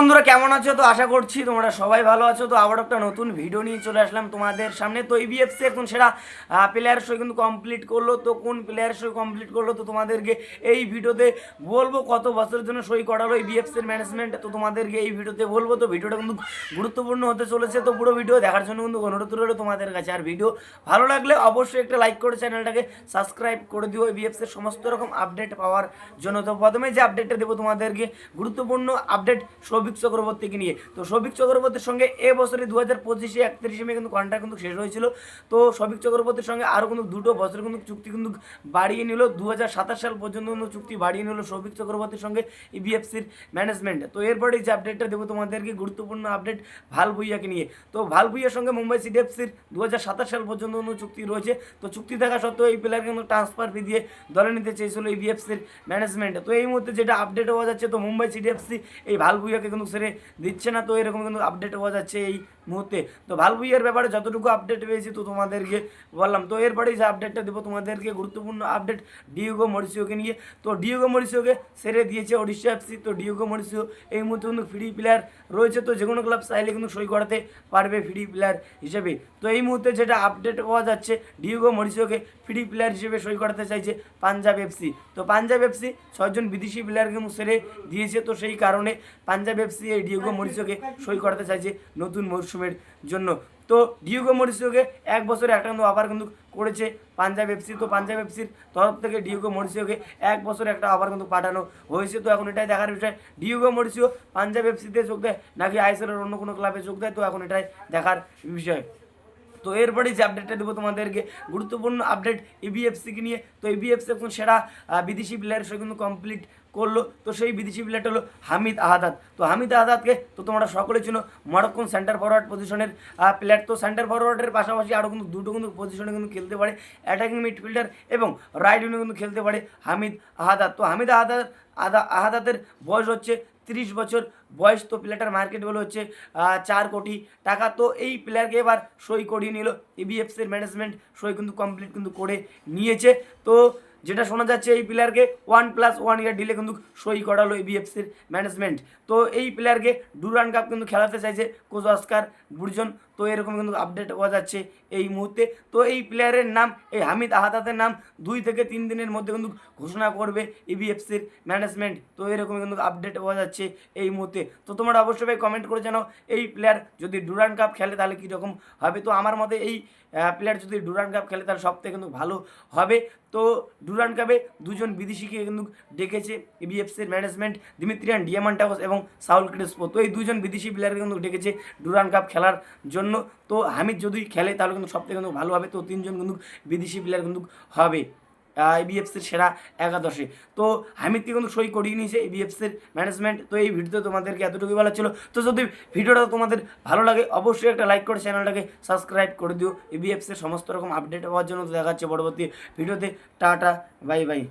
বন্ধুরা, কেমন আছো? তো আশা করছি তোমরা সবাই ভালো আছো। তো আবার একটা নতুন ভিডিও নিয়ে চলে আসলাম তোমাদের সামনে। তো ইবিএফসি এখন সেরা প্লেয়ার শো কিন্তু কমপ্লিট করল। তো কোন প্লেয়ার শো কমপ্লিট করল? তো তোমাদেরকে এই ভিডিওতে বলব। কত বছরের জন্য সই করালো ইবিএফসির ম্যানেজমেন্ট তো তোমাদেরকে এই ভিডিওতে বলব। তো ভিডিওটা কিন্তু গুরুত্বপূর্ণ হতে চলেছে। তো পুরো ভিডিও দেখার জন্য কিন্তু অনুরোধ রইল তোমাদের কাছে। আর ভিডিও ভালো লাগলে অবশ্যই একটা লাইক করে চ্যানেলটাকে সাবস্ক্রাইব করে দিও। এই ইবিএফসির সমস্ত রকম আপডেট পাওয়ার জন্য। তো প্রথমে যে আপডেটটা দেবো তোমাদেরকে, গুরুত্বপূর্ণ আপডেট সৌভিক চক্রবর্তীকে নিয়ে। তো সৌভিক চক্রবর্তীর সঙ্গে এ বছরে দু হাজার পঁচিশে একত্রিশে মে কিন্তু কন্ট্রাক্ট কিন্তু শেষ হয়েছিল। তো সৌভিক চক্রবর্তীর সঙ্গে আরও কিন্তু দুটো বছর কিন্তু চুক্তি কিন্তু বাড়িয়ে নিল। দু সাল পর্যন্ত কিন্তু চুক্তি বাড়িয়ে নিল সৌভিক চক্রবর্তীর সঙ্গে ইবিএফসির ম্যানেজমেন্ট তো এরপরে যে আপডেটটা দেবো তোমাদেরকে, গুরুত্বপূর্ণ আপডেট ভালো ভুইয়াকে নিয়ে। তো ভালো ভুইয়ার সঙ্গে মুম্বাই সিডিএফসির দু সাল পর্যন্ত কিন্তু চুক্তি রয়েছে। তো চুক্তি থাকা সত্ত্বেও এই প্লেয়ারকে কিন্তু ট্রান্সফার ফি দিয়ে দলে নিতে চেয়েছিল ইবিএফসির ম্যানেজমেন্ট তো এই মুহূর্তে যেটা আপডেট হওয়া যাচ্ছে, তো মুম্বাই সিডিএফসি এই ভালো ভুইয়াকে কিন্তু সেরে দিচ্ছে না, তো এরকম কিন্তু আপডেট হওয়া যাচ্ছে এই মুহূর্তে। তো ভালো ভুইয়ার ব্যাপারে যতটুকু আপডেট পেয়েছি, তো তোমাদেরকে বললাম। তো এরপরেই যে আপডেটটা দেবো, তোমাদেরকে গুরুত্বপূর্ণ আপডেট ডিউগো মরিসিওকে নিয়ে। তো ডিউগো মরিসিওকে সেরে দিয়েছে ওড়িশা এফসি তো ডিউগো মরিসিও এই মুহূর্তে কিন্তু ফ্রি প্লেয়ার রয়েছে, তো যে কোনো ক্লাব চাইলে কিন্তু সই করাতে পারবে ফ্রি প্লেয়ার হিসেবে। তো এই মুহূর্তে যেটা আপডেট পাওয়া যাচ্ছে ডিউগো মরিসিওকে ফ্রি প্লেয়ার হিসেবে সই করাতে চাইছে পাঞ্জাব এফসি তো পাঞ্জাব এফসি ছয়জন বিদেশি প্লেয়ার কিন্তু সেরে দিয়েছে, তো সেই কারণে পাঞ্জাব এফসি এই ডিওগো মরিসিওকে সই করাতে চাইছে নতুন মরশুমের জন্য। তো ডিওগো মরিসিওকে এক বছরে একটা কিন্তু আবার কিন্তু করেছে পাঞ্জাব এফসি তো পাঞ্জাব এফসির তরফ থেকে ডিওগো মরিসিওকে এক বছরে একটা আবার কিন্তু পাঠানো হয়েছে। তো এখন এটাই দেখার বিষয় ডিওগো মরিসিও পাঞ্জাব এফসিতে যোগ দেয় নাকি আইসিএলের অন্য কোনো ক্লাবে যোগ দেয়? তো এখন এটাই দেখার বিষয়। তো এরপরে যে আপডেটটা দেবো তোমাদেরকে, গুরুত্বপূর্ণ আপডেট ইবিএফসিকে নিয়ে। তো ইবিএফসি এখন সেরা বিদেশি প্লেয়ার সে কিন্তু কমপ্লিট করল। তো সেই বিদেশি প্লেয়ারটা হলো হামিদ আহাদাত তো হামিদ আহাদাতকে তো তোমরা সকলে চিনো মরক্কোন সেন্টার ফরওয়ার্ড পজিশনের প্লেয়ার তো সেন্টার ফরওয়ার্ডের পাশাপাশি আরও কিন্তু দুটো কিন্তু পজিশনে কিন্তু খেলতে পারে। অ্যাটাকিং মিডফিল্ডার এবং রাইট উইনে কিন্তু খেলতে পারে হামিদ আহাদাত তো হামিদ আহাদাত আদা আহাদাতের বয়স হচ্ছে তিরিশ বছর বয়স তো প্লেয়ারটার মার্কেট ভ্যালু হচ্ছে চার কোটি টাকা। তো এই প্লেয়ারকে এবার সই করিয়ে নিল। ইবিএফসির ম্যানেজমেন্ট সই কিন্তু কমপ্লিট কিন্তু করে নিয়েছে। তো যেটা শোনা যাচ্ছে, এই প্লেয়ারকে ওয়ান প্লাস ওয়ান ইয়ার ডিলে কিন্তু সই করালো ইবিএফসির ম্যানেজমেন্ট তো এই প্লেয়ারকে ডুরান কাপ কিন্তু খেলাতে চাইছে কোচ অস্কার বুর্জন তো এরকম কিন্তু আপডেট পাওয়া যাচ্ছে এই মুহূর্তে। তো এই প্লেয়ারের নাম, এই হামিদ আহাদাতের নাম দুই থেকে তিন দিনের মধ্যে কিন্তু ঘোষণা করবে ইবিএফসির ম্যানেজমেন্ট তো এরকম কিন্তু আপডেট পাওয়া যাচ্ছে এই মুহূর্তে। তো তোমরা অবশ্যই ভাই কমেন্ট করে জানাও, এই প্লেয়ার যদি ডুরান কাপ খেলে তাহলে কীরকম হবে? তো আমার মতে এই প্লেয়ার যদি ডুরান কাপ খেলে তাহলে সব থেকে কিন্তু ভালো হবে। তো ডুরান কাপে দুজন বিদেশিকে কিন্তু ডেকেছে ইবিএফসির ম্যানেজমেন্ট দিমিত্রিয়ান ডিয়ামান্টাগস এবং সাউল ক্রিস্পো তো এই দুজন বিদেশি প্লেয়ারকে কিন্তু ডেকেছে ডুরান কাপ খেলার জন্য। তো হামিদ যদি খেলে, তাহলে কিন্তু সব থেকে কিন্তু ভালো হবে। তো তিনজন কিন্তু বিদেশি প্লেয়ার কিন্তু হবে। বিএফসির সেরা একাদশে। তো হামিদকে কিন্তু সই করিয়ে নিয়েছে বিএফসির ম্যানেজমেন্ট তো এই ভিডিওতে তোমাদেরকে এতটুকু বলা ছিল। তো যদি ভিডিওটা তোমাদের ভালো লাগে, অবশ্যই একটা লাইক করে চ্যানেলটাকে সাবস্ক্রাইব করে দিও। বিএফসির সমস্ত রকম আপডেট পাওয়ার জন্য তো দেখাচ্ছে পরবর্তী ভিডিওতে টাটা বাই বাই